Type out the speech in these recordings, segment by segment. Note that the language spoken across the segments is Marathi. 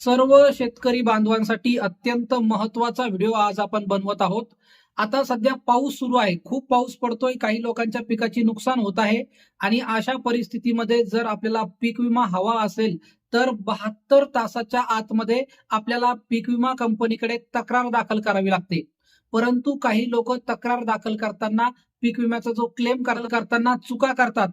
सर्व शेतकरी बांधवांसाठी अत्यंत महत्त्वाचा व्हिडिओ आज आपण बनवत आहोत. आता सध्या पाऊस सुरू आहे. खूप पाऊस पडतोय. काही लोकांच्या पिकाची नुकसान होत आहे. आणि अशा परिस्थितीमध्ये जर आपल्याला पीक विमा हवा असेल तर बहात्तर तासाच्या आतमध्ये आपल्याला पीक विमा कंपनीकडे तक्रार दाखल करावी लागते. परंतु काही लोक तक्रार दाखल करताना पीक विम्याचा जो क्लेम करताना चुका करतात.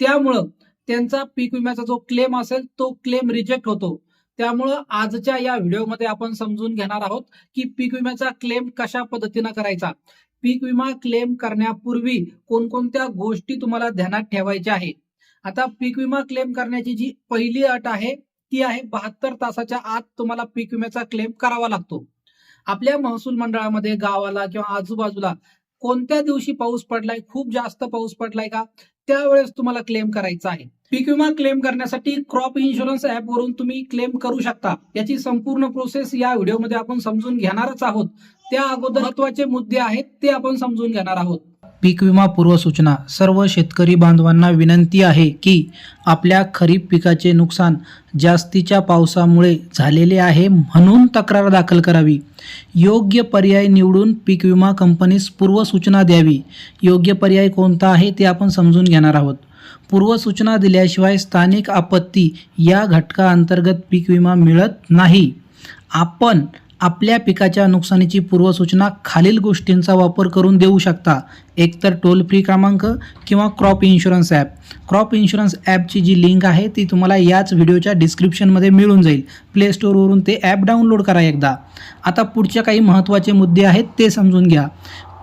त्यामुळं त्यांचा पीक विम्याचा जो क्लेम असेल तो क्लेम रिजेक्ट होतो. त्यामुळं आजच्या या व्हिडिओमध्ये आपण समजून घेणार आहोत की पीक विम्याचा क्लेम कशा पद्धतीनं करायचा. पीक विमा क्लेम करण्यापूर्वी कोणकोणत्या गोष्टी तुम्हाला ध्यानात ठेवायच्या आहे? आता पीक विमा क्लेम करण्याची जी पहिली अट आहे ती आहे बहात्तर तासाच्या आत तुम्हाला पीक विम्याचा क्लेम करावा लागतो. आपल्या महसूल मंडळामध्ये गावाला किंवा आजूबाजूला कोणत्या दिवशी पाऊस पडलाय खूप जास्त पाऊस पडलाय का त्यावेळेस तुम्हाला क्लेम करायचा आहे. पीक विमा क्लेम करण्यासाठी क्रॉप इन्शुरन्स ऍप वरून तुम्ही क्लेम करू शकता. याची संपूर्ण प्रोसेस या व्हिडिओमध्ये आपण समजून घेणारच आहोत. त्या अगोदर महत्त्वाचे मुद्दे आहेत ते आपण समजून घेणार आहोत. पीक विमा पूर्वसूचना. सर्व शेतकरी बांधवांना विनंती आहे की आपल्या खरीप पिकाचे नुकसान जास्तीच्या पावसामुळे झालेले आहे म्हणून तक्रार दाखल करावी. योग्य पर्याय निवडून पीक विमा कंपनीस पूर्वसूचना द्यावी. योग्य पर्याय कोणता आहे ते आपण समजून घेणार आहोत. पूर्वसूचना दिल्याशिवाय स्थानिक आपत्ती या घटकाअंतर्गत पीक विमा मिळत नाही. आपण आपल्या पिकाच्या नुकसानीची पूर्वसूचना खालील गोष्टींचा वापर करून देऊ शकता. एकतर टोल फ्री क्रमांक किंवा crop insurance app. Crop insurance ॲपची जी लिंक आहे ती तुम्हाला याच व्हिडिओच्या डिस्क्रिप्शनमध्ये मिळून जाईल. प्ले स्टोअरवरून ते ॲप डाउनलोड करा एकदा. आता पुढच्या काही महत्त्वाचे मुद्दे आहेत ते समजून घ्या.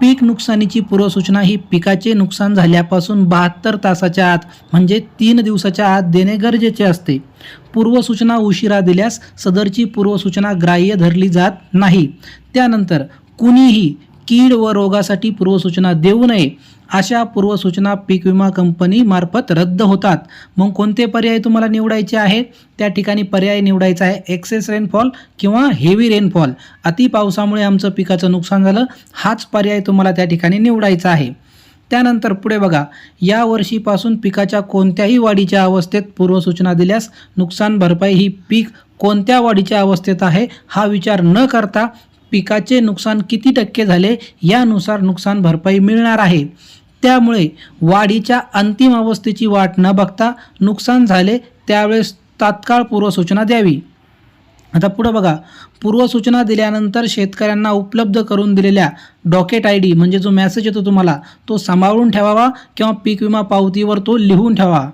पीक नुकसानीची पूर्वसूचना ही पिकाचे नुकसान झाल्यापासून बहात्तर तासाच्या आत म्हणजे तीन दिवसाच्या आत देणे गरजेचे असते. पूर्वसूचना उशिरा दिल्यास सदरची पूर्वसूचना ग्राह्य धरली जात नाही. त्यानंतर कुणीही कीड व रोगासाठी पूर्वसूचना देऊ नये अशा पूर्वसूचना पीक विमा कंपनीमार्फत रद्द होतात. मग कोणते पर्याय तुम्हाला निवडायचे आहे? त्या ठिकाणी पर्याय निवडायचा आहे एक्सेस रेनफॉल किंवा हेवी रेनफॉल अति पावसामुळे आमचं पिकाचं नुकसान झालं हाच पर्याय तुम्हाला त्या ठिकाणी निवडायचा आहे. त्यानंतर पुढे बघा या वर्षीपासून पिकाच्या कोणत्याही वाढीच्या अवस्थेत पूर्वसूचना दिल्यास नुकसान भरपाई ही पीक कोणत्या वाढीच्या अवस्थेत आहे हा विचार न करता पिकाचे नुकसान किती टक्के झाले यानुसार नुकसान भरपाई मिळणार आहे. त्यामुळे वाढीच्या अंतिम अवस्थेची वाट न बघता नुकसान झाले त्यावेळेस तात्काळ पूर्वसूचना द्यावी. आता पुढं बघा. पूर्वसूचना दिल्यानंतर शेतकऱ्यांना उपलब्ध करून दिलेल्या डॉकेट आय डी म्हणजे जो मेसेज येतो तुम्हाला तो सांभाळून ठेवावा किंवा पीक विमा पावतीवर तो लिहून ठेवा.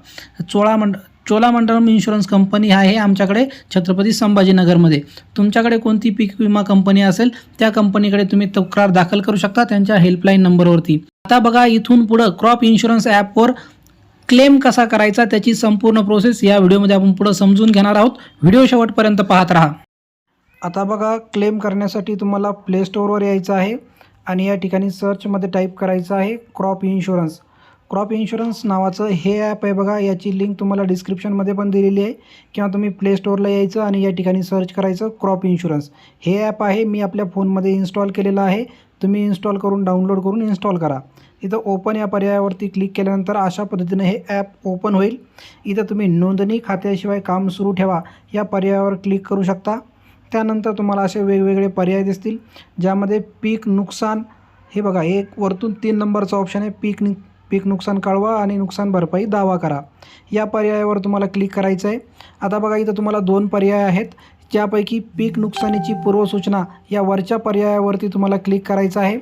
चोळामंड चोलामंडलम इन्शुरन्स कंपनी आहे आमच्याकडे छत्रपती संभाजीनगरमध्ये. तुमच्याकडे कोणती पीक विमा कंपनी असेल त्या कंपनीकडे तुम्ही तक्रार दाखल करू शकता त्यांच्या हेल्पलाईन नंबरवरती. आता बघा इथून पुढं क्रॉप इन्शुरन्स ॲपवर क्लेम कसा करायचा त्याची संपूर्ण प्रोसेस या व्हिडिओमध्ये आपण पुढं समजून घेणार आहोत. व्हिडिओ शेवटपर्यंत पाहत राहा. आता बघा क्लेम करण्यासाठी तुम्हाला प्ले स्टोअरवर यायचं आहे आणि या ठिकाणी सर्चमध्ये टाईप करायचं आहे क्रॉप इन्शुरन्स. क्रॉप इन्शुरन्स नावाचं हे ॲप आहे बघा याची लिंक तुम्हाला डिस्क्रिप्शनमध्ये पण दिलेली आहे. किंवा तुम्ही प्ले स्टोअरला यायचं आणि या ठिकाणी सर्च करायचं क्रॉप इन्शुरन्स. हे ॲप आहे मी आपल्या फोनमध्ये इन्स्टॉल केलेलं आहे. तुम्ही इन्स्टॉल करून डाउनलोड करून इन्स्टॉल करा. इथं ओपन या पर्यायावरती क्लिक केल्यानंतर अशा पद्धतीने हे ॲप ओपन होईल. इथं तुम्ही नोंदणी खात्याशिवाय काम सुरू ठेवा या पर्यायावर क्लिक करू शकता. त्यानंतर तुम्हाला असे वेगवेगळे पर्याय दिसतील ज्यामध्ये पीक नुकसान हे बघा एक वरतून तीन नंबरचा ऑप्शन आहे. पीक नि पीक नुकसान कळवा आणि नुकसान भरपाई दावा करा. या पर्यायावर तुम्हाला क्लिक करायचं आहे आता बघा इथं तुम्हाला दोन पर्याय आहेत. ज्यापैकी पीक नुकसानीची पूर्वसूचना या वरच्या पर्यायावरती तुम्हाला क्लिक करायचं आहे.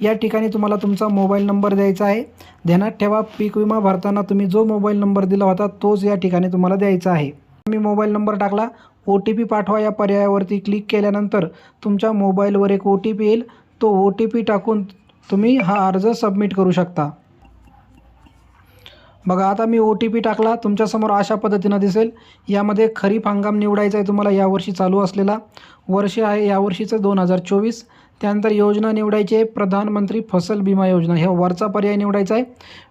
या ठिकाणी तुम्हाला तुमचा मोबाईल नंबर द्यायचा आहे. ध्यानात ठेवा पीक विमा भरताना तुम्ही जो मोबाईल नंबर दिला होता तोच या ठिकाणी तुम्हाला द्यायचा आहे. मी मोबाईल नंबर टाकला ओ टी पी पाठवा या पर्यायावरती क्लिक केल्यानंतर तुमच्या मोबाईलवर एक ओ टी पी येईल. तो ओ टी पी टाकून तुम्ही हा अर्ज सबमिट करू शकता. बघा आता मी ओ टी पी टाकला. तुमच्यासमोर अशा पद्धतीनं दिसेल. यामध्ये खरीप हंगाम निवडायचा आहे तुम्हाला यावर्षी चालू असलेला. वर्ष आहे यावर्षीचं दोन हजार चोवीस. त्यानंतर योजना निवडायची आहे. प्रधानमंत्री फसल बिमा योजना. ह्या वरचा पर्याय निवडायचा आहे.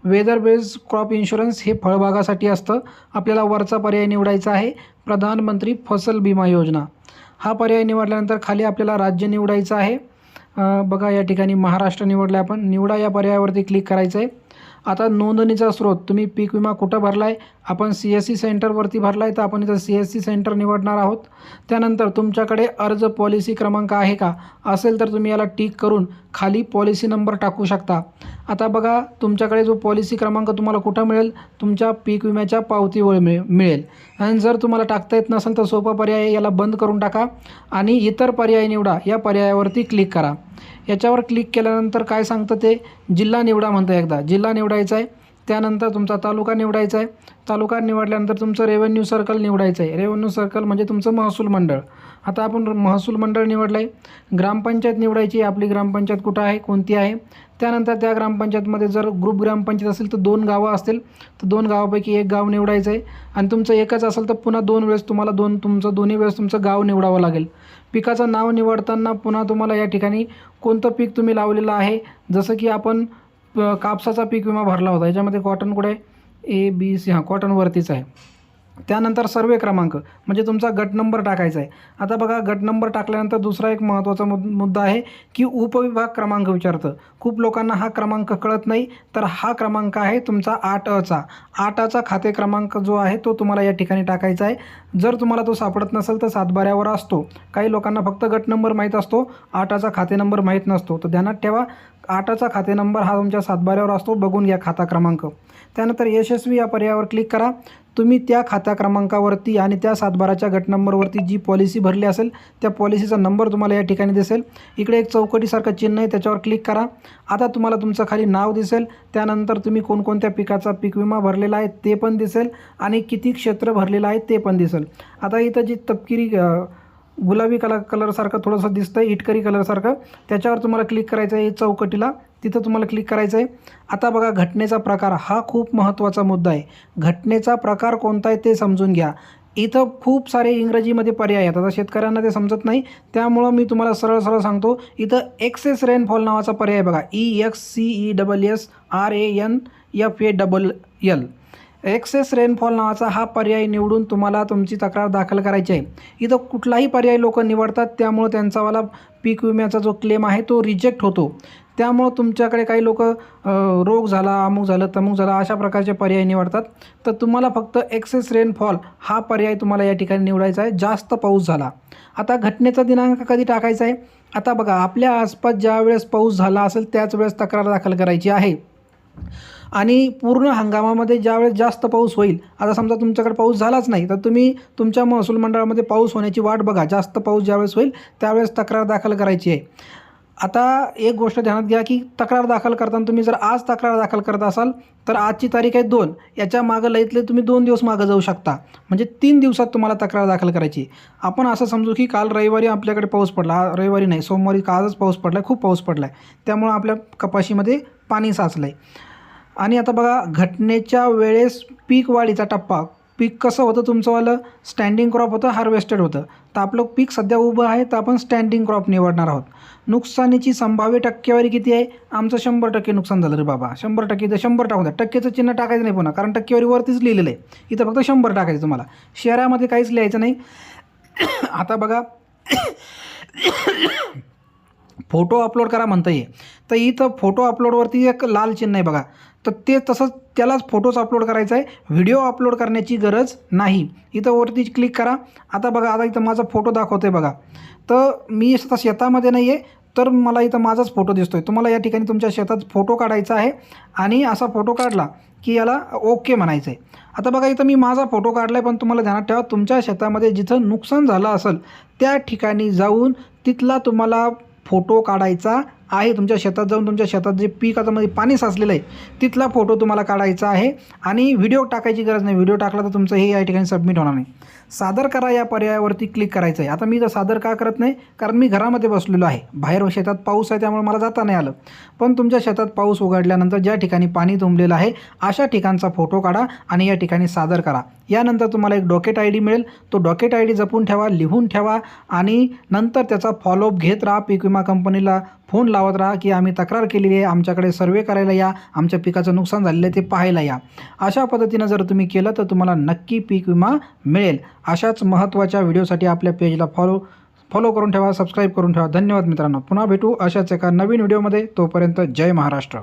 वेदर बेस्ड क्रॉप इन्शुरन्स हे फळबागासाठी असतं. आपल्याला वरचा पर्याय निवडायचा आहे. प्रधानमंत्री फसल बिमा योजना. हा पर्याय निवडल्यानंतर खाली आपल्याला राज्य निवडायचं आहे. बघा या ठिकाणी महाराष्ट्र निवडलं आपण. निवडा या पर्यायावरती क्लिक करायचं आहे आता नोंदणीचा स्रोत तुम्ही पीक विमा कुठं भरला आहे आपण सी एस सी सेंटरवरती भरला आहे तर आपण इथं सी एस सी सेंटर निवडणार आहोत. त्यानंतर तुमच्याकडे अर्ज पॉलिसी क्रमांक आहे का? असेल तर तुम्ही याला टिक करून खाली पॉलिसी नंबर टाकू शकता. आता बघा तुमच्याकडे जो पॉलिसी क्रमांक तुम्हाला कुठं मिळेल? तुमच्या पीक विम्याच्या पावतीवर मिळ मिळेल. आणि जर तुम्हाला टाकता येत नसेल तर सोपा पर्याय याला बंद करून टाका आणि इतर पर्याय निवडा. या पर्यायावरती क्लिक करा. याच्यावर क्लिक केल्यानंतर काय सांगतं ते? जिल्हा निवडा म्हणतं एकदा. जिल्हा निवडायचा आहे त्यानंतर तुमचा तालुका निवडायचा आहे. तालुका निवडल्यानंतर तुमचं रेव्हेन्यू सर्कल निवडायचं आहे. रेव्हेन्यू सर्कल म्हणजे तुमचं महसूल मंडळ. आता आपण महसूल मंडळ निवडलं आहे ग्रामपंचायत निवडायची आपली ग्रामपंचायत कुठं आहे? कोणती आहे? त्यानंतर त्या ग्रामपंचायतमध्ये जर ग्रुप ग्रामपंचायत असेल तर दोन गावं असतील. तर दोन गावापैकी एक गाव निवडायचं आहे आणि तुमचं एकच असेल तर पुन्हा दोन वेळेस तुम्हाला दोन तुमचं दोन्ही वेळेस तुमचं गाव निवडावं लागेल. पिकाचं नाव निवडताना पुन्हा तुम्हाला या ठिकाणी कोणतं पीक तुम्ही लावलेलं आहे? जसं की आपण कापसाचा पीक विमा भरला होता. याच्यामध्ये कॉटन कुठे आहे? ए बी सी हां कॉटनवरतीच आहे. त्यानंतर सर्वे क्रमांक म्हणजे तुमचा गट नंबर टाकायचा आहे. आता बघा गट नंबर टाकल्यानंतर दुसरा एक महत्त्वाचा मुद मुद्दा आहे की उपविभाग क्रमांक विचारतं. खूप लोकांना हा क्रमांक कळत नाही तर हा क्रमांक आहे तुमचा आठ अचा आठाचा खाते क्रमांक जो आहे तो तुम्हाला या ठिकाणी टाकायचा आहे. जर तुम्हाला तो सापडत नसेल तर सातबाऱ्यावर असतो. काही लोकांना फक्त गट नंबर माहीत असतो आठाचा खाते नंबर माहीत नसतो. तर ध्यानात ठेवा आठाचा खाते नंबर हा तुमच्या सातबाऱ्यावर असतो. बघून घ्या खाता क्रमांक. त्यानंतर यशस्वी या पर्यायावर क्लिक करा. तुम्ही त्या खाता क्रमांकावरती आणि त्या सातबाराच्या गट नंबरवरती जी पॉलिसी भरली असेल त्या पॉलिसीचा नंबर तुम्हाला या ठिकाणी दिसेल. इकडे एक चौकटीसारखं चिन्ह आहे त्याच्यावर क्लिक करा. आता तुम्हाला तुमचं खाली नाव दिसेल. त्यानंतर तुम्ही कोणकोणत्या पिकाचा पीक विमा भरलेला आहे ते पण दिसेल आणि किती क्षेत्र भरलेलं आहे ते पण दिसेल. आता इथं जी तपकिरी गुलाबी कलर कलरसारखं थोडंसं दिसतं आहे इटकरी कलरसारखं. त्याच्यावर तुम्हाला क्लिक करायचं आहे चौकटीला. तिथं तुम्हाला क्लिक करायचं आहे. आता बघा घटनेचा प्रकार. हा खूप महत्त्वाचा मुद्दा आहे. घटनेचा प्रकार कोणता आहे ते समजून घ्या. इथं खूप सारे इंग्रजीमध्ये पर्याय आहेत. आता शेतकऱ्यांना ते समजत नाही. त्यामुळं मी तुम्हाला सरळ सरळ सांगतो इथं एक्सेस रेनफॉल नावाचा पर्याय बघा. E X C E double S R A N F A double L excess rainfall नावाचा हा पर्याय निवडून तुम्हाला तुमची तक्रार दाखल करायची आहे. इथं कुठलाही पर्याय लोक निवडतात त्यामुळं त्यांचावाला पीक विम्याचा जो क्लेम आहे तो रिजेक्ट होतो. त्यामुळं तुमच्याकडे काही लोक रोग झाला अमुक झालं तमुक झाला अशा प्रकारचे पर्याय निवडतात. तर तुम्हाला फक्त एक्सेस रेनफॉल हा पर्याय तुम्हाला या ठिकाणी निवडायचा आहे. जास्त पाऊस झाला. आता घटनेचा दिनांक कधी टाकायचा आहे? आता बघा आपल्या आसपास ज्या वेळेस पाऊस झाला असेल त्याच वेळेस तक्रार दाखल करायची आहे. आणि पूर्ण हंगामामध्ये ज्यावेळेस जास्त पाऊस होईल आता समजा तुमच्याकडे पाऊस झालाच नाही तर तुम्ही तुमच्या महसूल मंडळामध्ये पाऊस होण्याची वाट बघा. जास्त पाऊस ज्यावेळेस होईल त्यावेळेस तक्रार दाखल करायची आहे. आता एक गोष्ट ध्यानात घ्या की तक्रार दाखल करताना तुम्ही जर आज तक्रार दाखल करत असाल तर आजची तारीख आहे दोन. याच्या मागं लईतले तुम्ही दोन दिवस मागं जाऊ शकता. म्हणजे तीन दिवसात तुम्हाला तक्रार दाखल करायची. आपण असं समजू की काल रविवारी आपल्याकडे पाऊस पडला. रविवारी नाही सोमवारी कालच पाऊस पडला आहे खूप पाऊस पडला आहे त्यामुळं आपल्या कपाशीमध्ये पाणी साचलं आहे आणि आता बघा घटनेच्या वेळेस पीक वाढीचा टप्पा. पीक कसं होतं तुमचंवालं स्टँडिंग क्रॉप होतं हार्वेस्टेड होतं. तर आपलं पीक सध्या उभं आहे तर आपण स्टँडिंग क्रॉप निवडणार आहोत. नुकसानीची संभाव्य टक्केवारी किती आहे? आमचं शंभर टक्के नुकसान झालं रे बाबा. शंभर टक्के तर शंभर टाकून द्या. टक्केचं चिन्ह टाकायचं नाही पुन्हा कारण टक्केवारी वरतीच लिहिलेलं आहे. इथं फक्त शंभर टाकायचं तुम्हाला. शहरामध्ये काहीच लिहायचं नाही. आता बघा फोटो अपलोड करा म्हणता येईल तर इथं फोटो अपलोडवरती एक लाल चिन्ह आहे बघा. तर ते तसंच त्यालाच फोटोज अपलोड करायचा आहे. व्हिडिओ अपलोड करण्याची गरज नाही. इथं वरती क्लिक करा. आता बघा आता इथं माझा फोटो दाखवतो आहे बघा. तर मी आता शेतामध्ये नाही आहे तर मला इथं माझाच फोटो दिसतो आहे तुम्हाला या ठिकाणी तुमच्या शेतात फोटो काढायचा आहे आणि असा फोटो काढला की याला ओके म्हणायचं आहे आता बघा इथं मी माझा फोटो काढला आहे पण तुम्हाला ध्यानात ठेवा तुमच्या शेतामध्ये जिथं नुकसान झालं असेल त्या ठिकाणी जाऊन तिथला तुम्हाला फोटो काढायचा आहे तुमच्या शेतात जाऊन तुमच्या शेतात जे पीक आता मध्ये पाणी साचलेलं आहे तिथला फोटो तुम्हाला काढायचा आहे. आणि व्हिडिओ टाकायची गरज नाही. व्हिडिओ टाकला तर तुमचं हे या ठिकाणी सबमिट होणार नाही. सादर करा या पर्यायावरती क्लिक करायचं आहे आता मी तर सादर का करत नाही? कारण मी घरामध्ये बसलेलो आहे. बाहेर शेतात पाऊस आहे त्यामुळे मला जाता नाही आलं. पण तुमच्या शेतात पाऊस उघडल्यानंतर ज्या ठिकाणी पाणी तुंबलेलं आहे अशा ठिकाणचा फोटो काढा आणि या ठिकाणी सादर करा. यानंतर तुम्हाला एक डॉकेट आय डी मिळेल. तो डॉकेट आय डी जपून ठेवा लिहून ठेवा आणि नंतर त्याचा फॉलोअप घेत राहा. पीक विमा कंपनीला फोन लावत राहा की आम्ही तक्रार केलेली आहे आमच्याकडे सर्वे करायला या आमच्या पिकाचं नुकसान झालेलं आहे ते पाहायला या. अशा पद्धतीनं जर तुम्ही केलं तर तुम्हाला नक्की पीक विमा मिळेल. अशाच महत्त्वाच्या व्हिडिओसाठी आपल्या पेजला फॉलो फॉलो करून ठेवा सबस्क्राईब करून ठेवा. धन्यवाद मित्रांनो. पुन्हा भेटू अशाच एका नवीन व्हिडिओमध्ये. तोपर्यंत जय महाराष्ट्र.